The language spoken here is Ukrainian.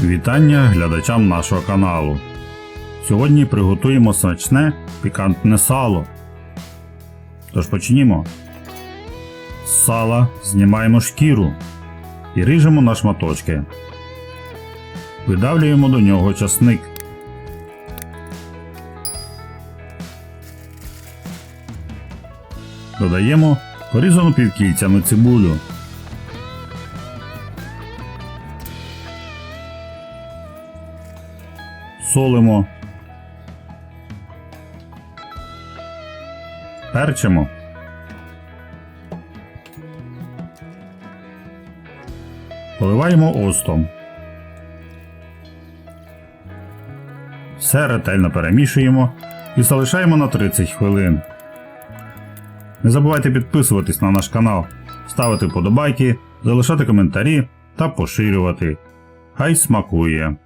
Вітання глядачам нашого каналу. Сьогодні приготуємо смачне пікантне сало. Тож почнімо. З сала знімаємо шкіру і ріжемо на шматочки. Видавлюємо до нього часник. Додаємо порізану півкільцями цибулю. Солимо, перчимо. Поливаємо остом. Все ретельно перемішуємо і залишаємо на 30 хвилин. Не забувайте підписуватись на наш канал, ставити подобайки, залишати коментарі та поширювати. Хай смакує!